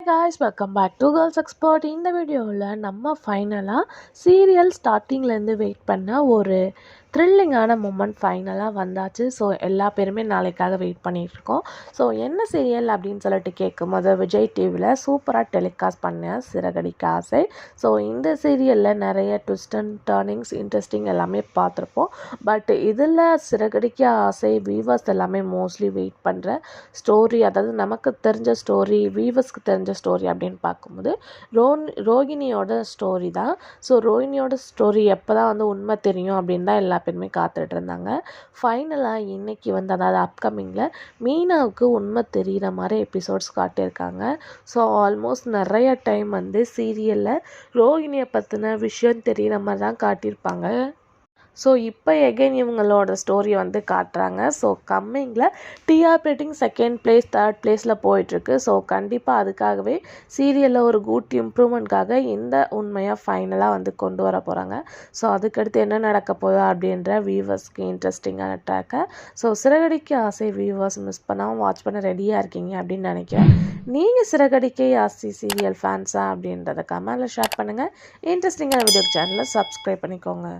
Guys welcome back to girls expert இந்த வீடியோவில் நம்ம ஃபைனலாக சீரியல் ஸ்டார்டிங்லேருந்து வெயிட் பண்ண ஒரு த்ரில்லிங்கான மூமெண்ட் ஃபைனலாக வந்தாச்சு. ஸோ எல்லா பேருமே நாளைக்காக வெயிட் பண்ணிகிட்ருக்கோம் ஸோ என்ன சீரியல் அப்படின்னு சொல்லிட்டு கேட்கும்போது விஜய் டிவியில் சூப்பராக டெலிகாஸ்ட் பண்ணேன் சிறகடிக்க ஆசை. ஸோ இந்த சீரியலில் நிறைய ட்விஸ்ட் அண்ட் டேர்னிங்ஸ் இன்ட்ரெஸ்டிங் எல்லாமே பார்த்துருப்போம். பட் இதில் சிறகடிக்க ஆசை வீவர்ஸ் எல்லாமே மோஸ்ட்லி வெயிட் பண்ணுற ஸ்டோரி அதாவது நமக்கு தெரிஞ்ச ஸ்டோரி வீவர்ஸ்க்கு தெரிஞ்ச ஸ்டோரி அப்படின்னு பார்க்கும்போது ரோன் ரோகிணியோட ஸ்டோரி தான். ஸோ ரோஹிணியோட ஸ்டோரி எப்போ தான் வந்து உண்மை தெரியும் அப்படின்னு தான் எல்லா பேருமே காத்துட்டு இருந்தாங்க ஃபைனலாக இன்றைக்கி வந்து அதாவது அப்கமிங்கில் மீனாவுக்கு உண்மை தெரிகிற மாதிரி எபிசோட்ஸ் காட்டியிருக்காங்க. ஸோ ஆல்மோஸ்ட் நிறைய டைம் வந்து சீரியலில் ரோஹிணியை பற்றின விஷயம் தெரிகிற மாதிரி தான் காட்டியிருப்பாங்க. ஸோ இப்போ எகைன் இவங்களோட ஸ்டோரி வந்து காட்டுறாங்க. So கம்மிங்கில் T R rating second place third பிளேஸில் போயிட்டுருக்கு. ஸோ கண்டிப்பாக அதுக்காகவே சீரியலில் ஒரு குட் இம்ப்ரூவ்மெண்ட்காக இந்த உண்மையாக ஃபைனலாக வந்து கொண்டு வர போகிறாங்க ஸோ அதுக்கடுத்து என்ன நடக்க போகுது அப்படின்ற வியூவர்ஸ்க்கு இன்ட்ரெஸ்டிங்கான ட்ராக்கை ஸோ சிறகடிக்க ஆசை வியூவர்ஸ் மிஸ் பண்ணாமல் வாட்ச் பண்ண ரெடியாக இருக்கீங்க அப்படின்னு நினைக்கிறேன். நீங்கள் சிறகடிக்கை ஆசை சீரியல் ஃபேன்ஸா அப்படின்றத கமெண்டில் ஷேர் பண்ணுங்கள் இன்ட்ரெஸ்டிங்கான வீடியோ சேனலை சப்ஸ்கிரைப் பண்ணிக்கோங்க.